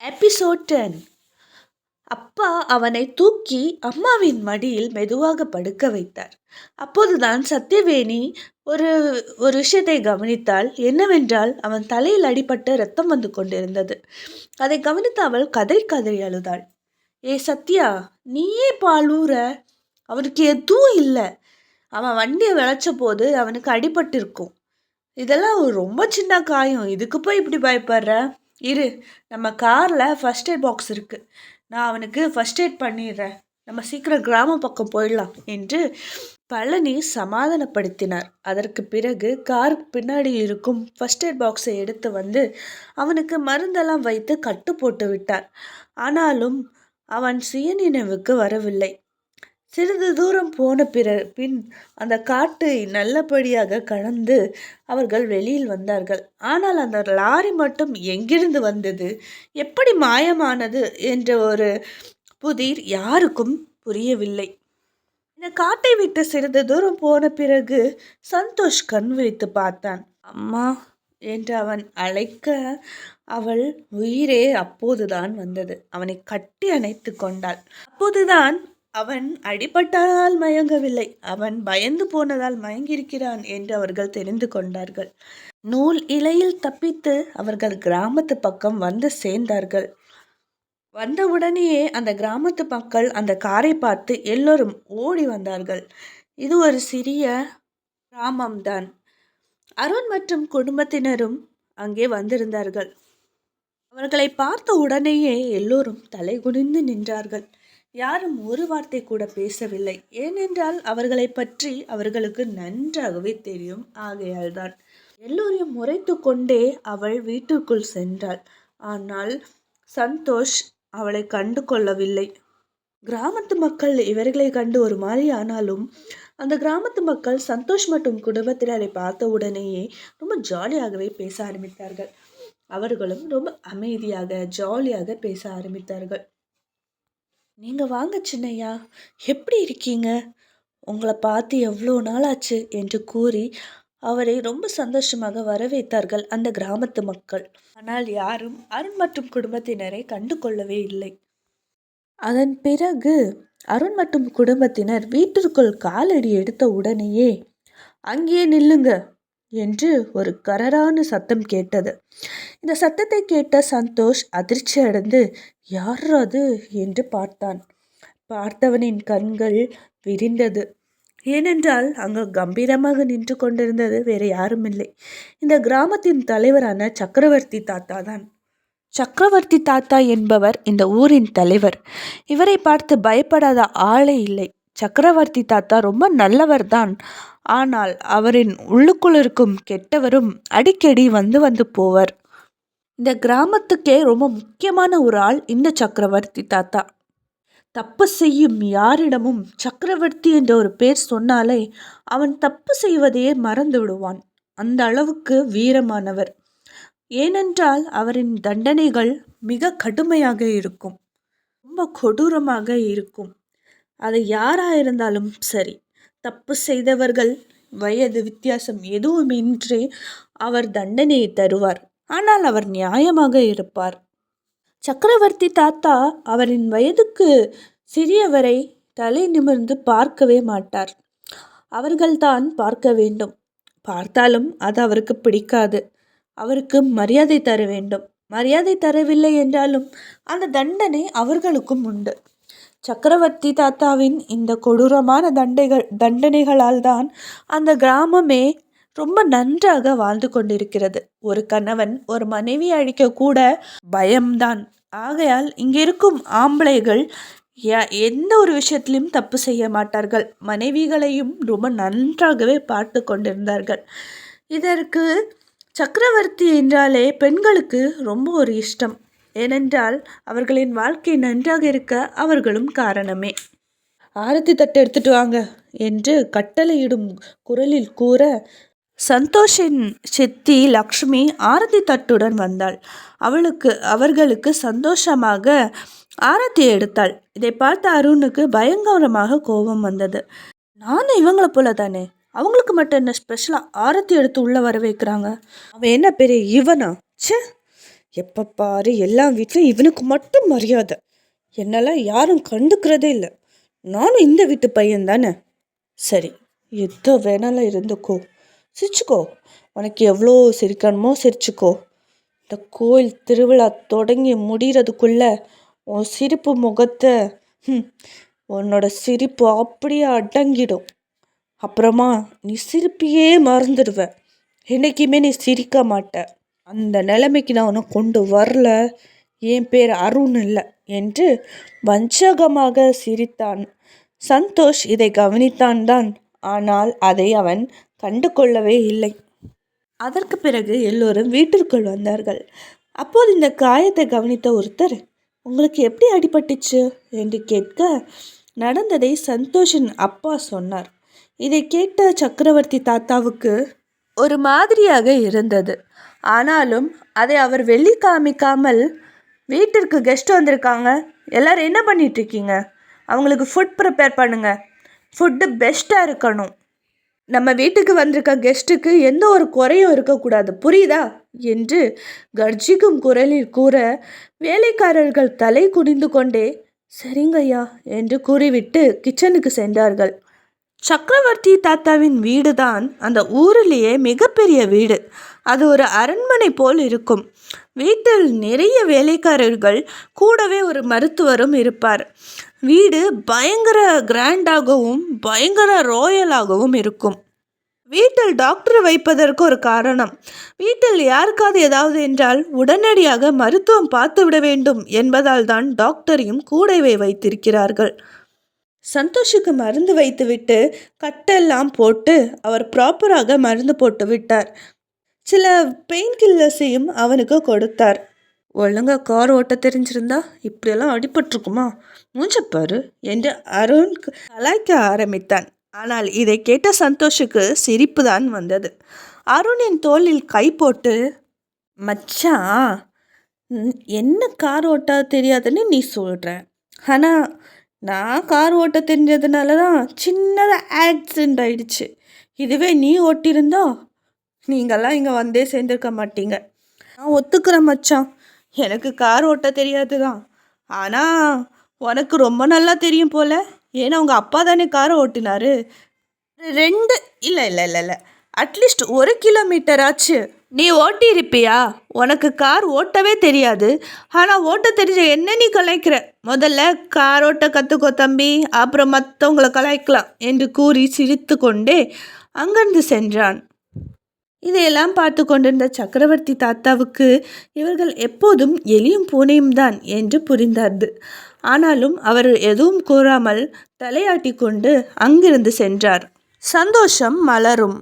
Episode ten அப்பா அவனை தூக்கி அம்மாவின் மடியில் மெதுவாக படுக்க வைத்தார். அப்போதுதான் சத்யவேணி ஒரு ஒரு விஷயத்தை கவனித்தாள் என்னவென்றால் அவன் தலையில் அடிபட்டு ரத்தம் வந்து கொண்டிருந்தது. அதை கவனித்த அவள் கதை கதறி அழுதாள். ஏ சத்யா நீயே பாலூர அவனுக்கு எதுவும் இல்லை. அவன் வண்டியை விளைச்ச போது அவனுக்கு அடிபட்டிருக்கும். இதெல்லாம் ஒரு ரொம்ப சின்ன காயம். இதுக்கு போய் இப்படி பயப்படுற? இரு நம்ம காரில் ஃபஸ்ட் எய்ட் பாக்ஸ் இருக்குது நான் அவனுக்கு ஃபஸ்ட் எய்ட் பண்ணிடுறேன். நம்ம சீக்கிரம் கிராமம் பக்கம் போயிடலாம் என்று பழனி சமாதானப்படுத்தினார். அதற்கு பிறகு காருக்கு பின்னாடி இருக்கும் ஃபஸ்ட் எய்ட் பாக்ஸை எடுத்து வந்து அவனுக்கு மருந்தெல்லாம் வைத்து கட்டு போட்டு விட்டார். ஆனாலும் அவன் சுயநினைவுக்கு வரவில்லை. சிறிது தூரம் போன பிற பின் அந்த காட்டை நல்லபடியாக கடந்து அவர்கள் வெளியில் வந்தார்கள். ஆனால் அந்த லாரி மட்டும் எங்கிருந்து வந்தது? எப்படி மாயமானது? என்ற ஒரு புதிர் யாருக்கும் புரியவில்லை. இந்த காட்டை விட்டு சிறிது தூரம் போன பிறகு சந்தோஷ் கண் வைத்து பார்த்தான். அம்மா என்று அவன் அழைக்க அவள் உயிரே அப்போதுதான் வந்தது. அவனை கட்டி அணைத்து கொண்டாள். அப்போதுதான் அவன் அடிபட்டால் மயங்கவில்லை. அவன் பயந்து போனதால் மயங்கியிருக்கிறான் என்று அவர்கள் தெரிந்து கொண்டார்கள். நூல் இலையில் தப்பித்து அவர்கள் கிராமத்து பக்கம் வந்து சேர்ந்தார்கள். வந்தவுடனேயே அந்த கிராமத்து மக்கள் அந்த காரை பார்த்து எல்லோரும் ஓடி வந்தார்கள். இது ஒரு சிறிய கிராமம்தான். அருண் மற்றும் குடும்பத்தினரும் அங்கே வந்திருந்தார்கள். அவர்களை பார்த்த உடனேயே எல்லோரும் தலை குனிந்து நின்றார்கள். யாரும் ஒரு வார்த்தை கூட பேசவில்லை. ஏனென்றால் அவர்களை பற்றி அவர்களுக்கு நன்றாகவே தெரியும். ஆகையால்தான் எல்லோரையும் முறைத்து கொண்டே அவள் வீட்டுக்குள் சென்றாள். ஆனால் சந்தோஷ் அவளை கண்டு கொள்ளவில்லை. கிராமத்து மக்கள் இவர்களை கண்டு ஒரு மாதிரி ஆனாலும் அந்த கிராமத்து மக்கள் சந்தோஷ் மற்றும் குடும்பத்தினரை பார்த்த உடனேயே ரொம்ப ஜாலியாகவே பேச ஆரம்பித்தார்கள். அவர்களும் ரொம்ப அமைதியாக ஜாலியாக பேச ஆரம்பித்தார்கள். நீங்கள் வாங்க சின்னையா. எப்படி இருக்கீங்க? உங்களை பார்த்து எவ்வளோ நாள் ஆச்சு என்று கூறி அவரை ரொம்ப சந்தோஷமாக வரவேற்றார்கள் அந்த கிராமத்து மக்கள். ஆனால் யாரும் அருண் மற்றும் குடும்பத்தினரை கண்டு கொள்ளவே இல்லை. அதன் பிறகு அருண் மற்றும் குடும்பத்தினர் வீட்டிற்குள் காலடி எடுத்த உடனேயே அங்கேயே நில்லுங்க. என்று ஒரு கரரான சத்தம் கேட்டது. இந்த சத்தத்தை கேட்ட சந்தோஷ் அதிர்ச்சி அடைந்து யார் அது? என்று பார்த்தான். பார்த்தவனின் கண்கள் விரிந்தது. ஏனென்றால் அங்கு கம்பீரமாக நின்று கொண்டிருந்தது வேறு யாரும் இல்லை இந்த கிராமத்தின் தலைவரான சக்கரவர்த்தி தாத்தா தான் சக்கரவர்த்தி தாத்தா என்பவர் இந்த ஊரின் தலைவர். இவரை பார்த்து பயப்படாத ஆளே இல்லை. சக்கரவர்த்தி தாத்தா ரொம்ப நல்லவர் தான் ஆனால் அவரின் உள்ளுக்குள் இருக்கும் கெட்டவரும் அடிக்கடி வந்து வந்து போவர். இந்த கிராமத்துக்கே ரொம்ப முக்கியமான ஒரு ஆள் இந்த சக்கரவர்த்தி தாத்தா. தப்பு செய்யும் யாரிடமும் சக்கரவர்த்தி என்ற ஒரு பேர் சொன்னாலே அவன் தப்பு செய்வதையே மறந்து விடுவான். அந்த அளவுக்கு வீரமானவர். ஏனென்றால் அவரின் தண்டனைகள் மிக கடுமையாக இருக்கும். ரொம்ப கொடூரமாக இருக்கும். அது யாராக இருந்தாலும் சரி தப்பு செய்தவர்கள் வயது வித்தியாசம் எதுவுமின்றி அவர் தண்டனையை தருவார். ஆனால் அவர் நியாயமாக இருப்பார். சக்கரவர்த்தி தாத்தா அவரின் வயதுக்கு சிறியவரை தலை நிமிர்ந்து பார்க்கவே மாட்டார். அவர்கள்தான் பார்க்க வேண்டும். பார்த்தாலும் அது அவருக்கு பிடிக்காது. அவருக்கு மரியாதை தர வேண்டும். மரியாதை தரவில்லை என்றாலும் அந்த தண்டனை அவர்களுக்கும் உண்டு. சக்கரவர்த்தி தாத்தாவின் இந்த கொடூரமான தண்டைகள் தண்டனைகளால் தான் அந்த கிராமமே ரொம்ப நன்றாக வாழ்ந்து கொண்டிருக்கிறது. ஒரு கணவன் ஒரு மனைவி அழிக்க கூட பயம்தான். ஆகையால் இங்கிருக்கும் ஆம்பளைகள் எந்த ஒரு விஷயத்திலும் தப்பு செய்ய மாட்டார்கள். மனைவிகளையும் ரொம்ப நன்றாகவே பார்த்து கொண்டிருந்தார்கள். இதற்கு சக்கரவர்த்தி என்றாலே பெண்களுக்கு ரொம்ப ஒரு இஷ்டம். ஏனென்றால் அவர்களின் வாழ்க்கை நன்றாக இருக்க அவர்களும் காரணமே. ஆரத்தி தட்டு எடுத்துட்டு வாங்க என்று கட்டளையிடும் குரலில் கூற சந்தோஷின் சித்தி லக்ஷ்மி ஆரத்தி தட்டுடன் வந்தாள். அவளுக்கு அவர்களுக்கு சந்தோஷமாக ஆரத்தி எடுத்தாள். இதை பார்த்த அருணுக்கு பயங்கரமாக கோபம் வந்தது. நானும் இவங்கள போல தானே அவங்களுக்கு மட்டும் என்ன ஸ்பெஷலாக ஆரத்தி எடுத்து உள்ளே வர வைக்கிறாங்க? அவன் என்ன பெரிய இவனா? சே எப்போ பாரு எல்லா வீட்லையும் இவனுக்கு மட்டும் மரியாதை. என்னெல்லாம் யாரும் கண்டுக்கிறதே இல்லை. நானும் இந்த வீட்டு பையன் தானே. சரி எதோ வேணாலும் இருந்துக்கோ. சிரிச்சுக்கோ. உனக்கு எவ்வளோ சிரிக்கணுமோ சிரிச்சுக்கோ. இந்த கோயில் திருவிழா தொடங்கி முடிகிறதுக்குள்ள உன் சிரிப்பு முகத்தை உன்னோட சிரிப்பு அப்படியே அடங்கிடும். அப்புறமா நீ சிரிப்பையே மறந்துடுவ. என்னைக்குமே நீ சிரிக்க மாட்ட. அந்த நிலைமைக்கு நான் ஒன்றும் கொண்டு வரல. என் பேர் அருண் இல்லை என்று வஞ்சகமாக சிரித்தான். சந்தோஷ் இதை கவனித்தான் தான். ஆனால் அதை அவன் கண்டு கொள்ளவே இல்லை. அதற்கு பிறகு எல்லோரும் வீட்டிற்குள் வந்தார்கள். அப்போது இந்த காயத்தை கவனித்த ஒருத்தர் உங்களுக்கு எப்படி அடிபட்டுச்சு? என்று கேட்க நடந்ததை சந்தோஷின் அப்பா சொன்னார். இதை கேட்ட சக்கரவர்த்தி தாத்தாவுக்கு ஒரு மாதிரியாக இருந்தது. ஆனாலும் அதை அவர் வெளி காமிக்காமல் வீட்டிற்கு கெஸ்ட் வந்திருக்காங்க. எல்லாரும் என்ன பண்ணிட்டு இருக்கீங்க அவங்களுக்கு ஃபுட் ப்ரிப்பேர் பண்ணுங்க. ஃபுட்டு பெஸ்ட்டாக இருக்கணும். நம்ம வீட்டுக்கு வந்திருக்க கெஸ்ட்டுக்கு எந்த ஒரு குறையும் இருக்கக்கூடாது. புரியுதா? என்று கர்ஜிக்கும் குரலில் கூற வேலைக்காரர்கள் தலை குனிந்து கொண்டே சரிங்கய்யா என்று கூறிவிட்டு கிச்சனுக்கு சென்றார்கள். சக்கரவர்த்தி தாத்தாவின் வீடுதான் அந்த ஊரிலேயே மிகப்பெரிய வீடு. அது ஒரு அரண்மனை போல் இருக்கும். வீட்டில் நிறைய வேலைக்காரர்கள் கூடவே ஒரு மருத்துவரும் இருப்பார். வீடு பயங்கர கிராண்டாகவும் பயங்கர ராயலாகவும் இருக்கும். வீட்டில் டாக்டர் வைப்பதற்கு ஒரு காரணம். வீட்டில் யாருக்காவது ஏதாவது என்றால் உடனடியாக மருத்துவம் பார்த்து விட வேண்டும் என்பதால் தான் டாக்டரையும் கூடவே வைத்திருக்கிறார்கள். சந்தோஷுக்கு மருந்து வைத்துவிட்டு கட்டெல்லாம் போட்டு அவர் ப்ராப்பராக மருந்து போட்டு விட்டார். சில பெயின் கில்லர்ஸையும் அவனுக்கு கொடுத்தார். ஒழுங்கா கார் ஓட்ட தெரிஞ்சிருந்தா இப்படியெல்லாம் அடிபட்டிருக்குமா? மூஞ்சப்பாரு என்று அருண் கலாய்க்க ஆரம்பித்தான். ஆனால் இதை கேட்ட சந்தோஷுக்கு சிரிப்பு தான் வந்தது. அருணின் தோளில் கை போட்டு மச்சான் என்ன கார் ஓட்ட தெரியாதுன்னு நீ சொல்கிற ஆனால் நான் கார் ஓட்ட தெரிஞ்சதுனால தான் சின்னதாக ஆக்சிடெண்ட் ஆயிடுச்சு. இதுவே நீ ஓட்டியிருந்தா நீங்கள்லாம் இங்கே வந்தே சேர்ந்துருக்க மாட்டீங்க. நான் ஒத்துக்கிறேன் மச்சான். எனக்கு கார் ஓட்ட தெரியாது தான் ஆனால் உனக்கு ரொம்ப நல்லா தெரியும் போல. ஏன்னா உங்கள் அப்பா தானே காரை ஓட்டினாரு. ரெண்டு இல்லை இல்லை இல்லை இல்லை. அட்லீஸ்ட் ஒரு கிலோமீட்டர் ஆச்சு. நீ ஓட்டி இருப்பியா உனக்கு கார் ஓட்டவே தெரியாது. ஆனால் ஓட்ட தெரிஞ்ச என்ன நீ கலாய்க்கிற? முதல்ல கார் ஓட்ட கற்றுக்கோ தம்பி. அப்புறம் மற்றவங்கள கலாய்க்கலாம் என்று கூறி சிரித்து கொண்டே அங்கிருந்து சென்றான். இதையெல்லாம் பார்த்து கொண்டிருந்த சக்கரவர்த்தி தாத்தாவுக்கு இவர்கள் எப்போதும் எலியும் பூனையும் தான் என்று புரிந்தார்து ஆனாலும் அவர் எதுவும் கூறாமல் தலையாட்டி கொண்டு அங்கிருந்து சென்றார். சந்தோஷம் மலரும்.